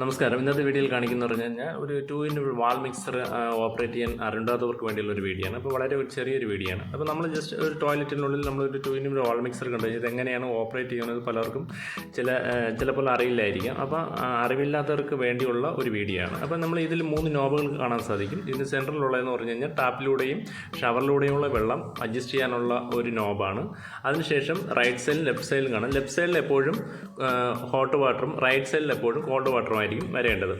നമസ്കാരം. ഇന്നത്തെ വീഡിയോയിൽ കാണിക്കുന്ന പറഞ്ഞു കഴിഞ്ഞാൽ ഒരു two in wall mixer operate ചെയ്യാൻ അറിയാത്തവർക്ക് വേണ്ടിയുള്ള ഒരു വീഡിയോ ആണ്. അപ്പോൾ വളരെ ഒരു ചെറിയൊരു വീഡിയോ ആണ്. അപ്പോൾ നമ്മൾ ജസ്റ്റ് ഒരു ടോയ്ലറ്റിനുള്ളിൽ നമ്മൾ ഒരു ടു ഇൻ വാൾ മിക്സർ കണ്ടു. ഇത് എങ്ങനെയാണ് ഓപ്പറേറ്റ് ചെയ്യുന്നത് പലർക്കും ചില ചിലപ്പോൾ അറിയില്ലായിരിക്കാം. അപ്പോൾ അറിവില്ലാത്തവർക്ക് വേണ്ടിയുള്ള ഒരു വീഡിയോ ആണ്. അപ്പോൾ നമ്മൾ ഇതിൽ മൂന്ന് നോബുകൾ കാണാൻ സാധിക്കും. ഇതിന് സെൻട്രലുള്ളതെന്ന് പറഞ്ഞു കഴിഞ്ഞാൽ ടാപ്പിലൂടെയും ഷവറിലൂടെയുമുള്ള വെള്ളം അഡ്ജസ്റ്റ് ചെയ്യാനുള്ള ഒരു നോബാണ് അതിനുശേഷം റൈറ്റ് സൈഡിൽ ലെഫ്റ്റ് സൈഡിൽ കാണാം. ലെഫ്റ്റ് സൈഡിൽ എപ്പോഴും ഹോട്ട് വാട്ടറും റൈറ്റ് സൈഡിൽ എപ്പോഴും കോൾഡ് വാട്ടറും ആയിരിക്കും വരേണ്ടത്.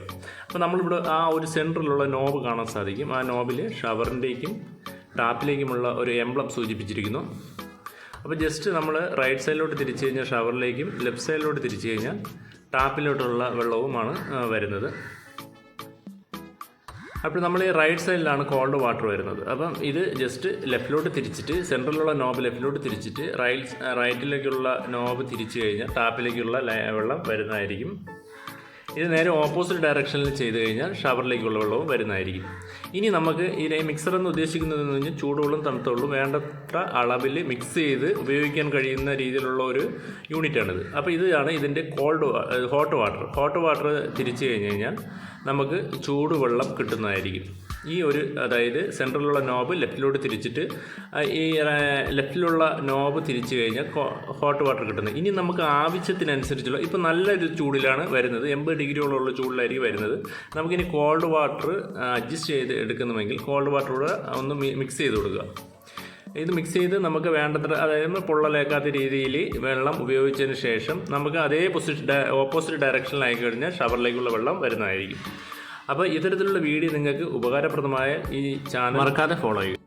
അപ്പോൾ നമ്മളിവിടെ ആ ഒരു സെന്ററിലുള്ള നോബ് കാണാൻ സാധിക്കും. ആ നോബിൽ ഷവറിന്റേക്കും ടാപ്പിലേക്കുമുള്ള ഒരു എംബ്ലം സൂചിപ്പിച്ചിരിക്കുന്നു. അപ്പോൾ ജസ്റ്റ് നമ്മൾ റൈറ്റ് സൈഡിലോട്ട് തിരിച്ചു കഴിഞ്ഞാൽ ഷവറിലേക്കും ലെഫ്റ്റ് സൈഡിലോട്ട് തിരിച്ചു കഴിഞ്ഞാൽ ടാപ്പിലോട്ടുള്ള വെള്ളവുമാണ് വരുന്നത്. അപ്പോൾ നമ്മൾ ഈ റൈറ്റ് സൈഡിലാണ് കോൾഡ് വാട്ടർ വരുന്നത്. അപ്പം ഇത് ജസ്റ്റ് ലെഫ്റ്റിലോട്ട് തിരിച്ചിട്ട് സെൻട്രലിലുള്ള നോബ് ലെഫ്റ്റിലോട്ട് തിരിച്ചിട്ട് റൈറ്റ് റൈറ്റിലേക്കുള്ള നോബ് തിരിച്ചു കഴിഞ്ഞാൽ ടാപ്പിലേക്കുള്ള വെള്ളം വരുന്നതായിരിക്കും. ഇത് നേരെ ഓപ്പോസിറ്റ് ഡയറക്ഷനിൽ ചെയ്ത് കഴിഞ്ഞാൽ ഷവറിലേക്കുള്ള വെള്ളവും വരുന്നതായിരിക്കും. ഇനി നമുക്ക് ഈ മിക്സർ എന്ന് ഉദ്ദേശിക്കുന്നത് എന്ന് ചൂടുവെള്ളം തണുത്ത വെള്ളം വേണ്ടത്ര അളവിൽ മിക്സ് ചെയ്ത് ഉപയോഗിക്കാൻ കഴിയുന്ന രീതിയിലുള്ള ഒരു യൂണിറ്റാണിത് അപ്പോൾ ഇതാണ് ഇതിന്റെ cold hot water hot water തിരിച്ചു കഴിഞ്ഞ് കഴിഞ്ഞാൽ നമുക്ക് ചൂടുവെള്ളം കിട്ടുന്നതായിരിക്കും. ഈ ഒരു അതായത് സെൻട്രലിലുള്ള നോബ് ലെഫ്റ്റിലോട്ട് തിരിച്ചിട്ട് ഈ ലെഫ്റ്റിലുള്ള നോബ് തിരിച്ചു കഴിഞ്ഞാൽ ഹോട്ട് വാട്ടർ കിട്ടുന്നത് ഇനി നമുക്ക് ആവശ്യത്തിനനുസരിച്ചുള്ള ഇപ്പോൾ നല്ലൊരു ചൂടിലാണ് വരുന്നത്. എൺപത് ഡിഗ്രിയോളമുള്ള ചൂടിലായിരിക്കും വരുന്നത്. നമുക്കിനി കോൾഡ് വാട്ടർ അഡ്ജസ്റ്റ് ചെയ്ത് എടുക്കുന്നുവെങ്കിൽ കോൾഡ് വാട്ടർ കൂടെ ഒന്ന് മിക്സ് ചെയ്ത് കൊടുക്കുക. ഇത് മിക്സ് ചെയ്ത് നമുക്ക് വേണ്ടത്ര അതായത് പൊള്ളലേക്കാത്ത രീതിയിൽ വെള്ളം ഉപയോഗിച്ചതിന് ശേഷം നമുക്ക് അതേ പൊസിഷൻ ഓപ്പോസിറ്റ് ഡയറക്ഷനിലായി കഴിഞ്ഞാൽ ഷവറിലേക്കുള്ള വെള്ളം വരുന്നതായിരിക്കും. അപ്പോൾ ഇത്തരത്തിലുള്ള വീഡിയോ നിങ്ങൾക്ക് ഉപകാരപ്രദമായ ഈ ചാനൽ മറക്കാതെ ഫോളോ ചെയ്യുക.